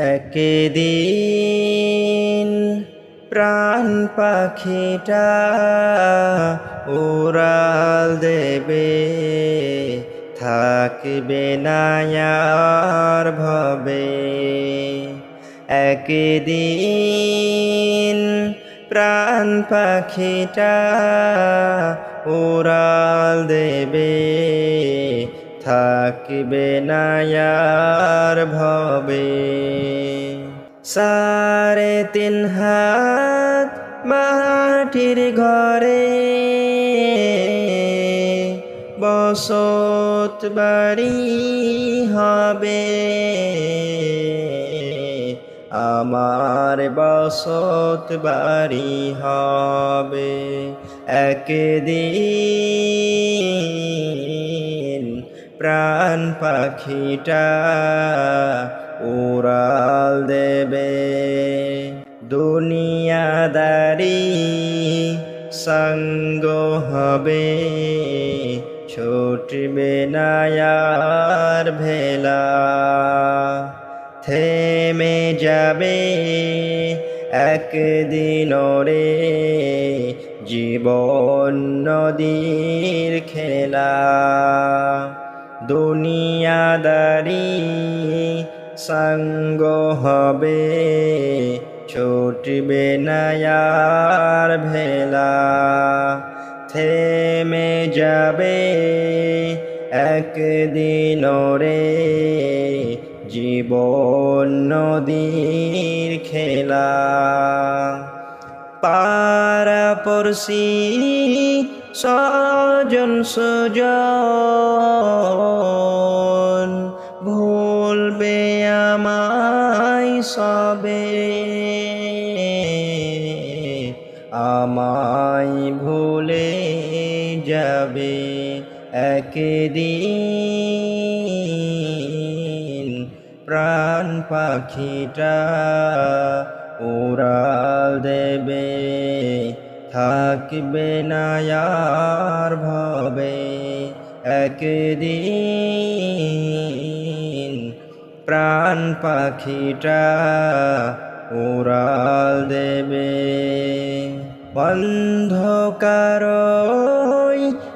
একদিন প্রাণ পাখিটা উড়াল দেবে। থাকবে না আর ভবে। একদিন প্রাণ পাখিটা উড়াল দেবে। থাকবে না আর ভবে। সাড়ে তিন হাত মাটির ঘরে বসত বাড়ি হবে। আমার বসত বাড়ি হবে। একদিন প্রাণ পাখিটা উড়াল দেবে। দুনিয়াদারি সঙ্গ হবে, ছুটবে না আর ভেলা। থেমে যাবে একদিন রে জীবন নদীর খেলা। দুনিয়াদারি সঙ্গ হবে, ছুটবে না আর ভেলা। থেমে যাবে একদিন রে জীবন নদীর খেলা। পারা পড়শি সজন সুজন আমায় ভুলে যাবে একদিন। প্রাণ পাখিটা উড়াল দেবে, থাকবে না আর ভবে। একদিন প্রাণ পাখিটা উড়াল দেবে। বন্ধকার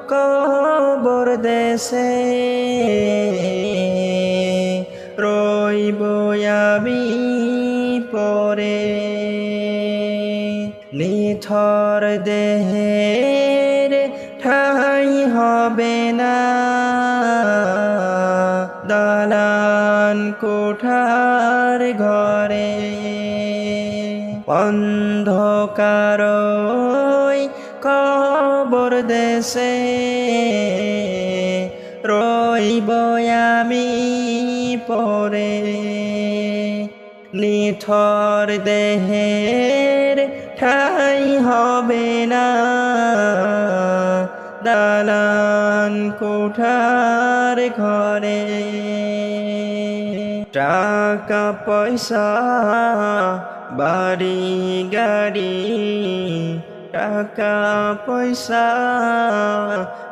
কবর দেশে রইব আমি পরে। নিথর দেহের ঠাই হবে না। দালান কোঠার অন্ধকার কবর দেশে রইব আমি পরে। নিথর দেহের ঠাই হবে না। দালান কোঠার ঘরে টাকা পয়সা বাড়ি, গাড়ি, টাকা, পয়সা,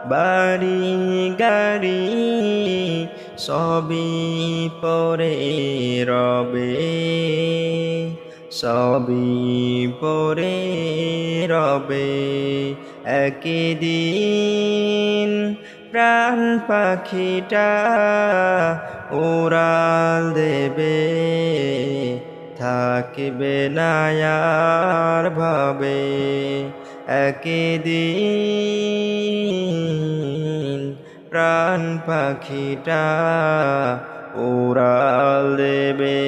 বাড়ি, গাড়ি, সবই পরে রবে, সবই পরে রবে। একদিন প্রাণ পাখিটা উড়াল দেবে। থাকবে নায়ার ভাবে। একদিন প্রাণ পাখিটা উড়াল দেবে।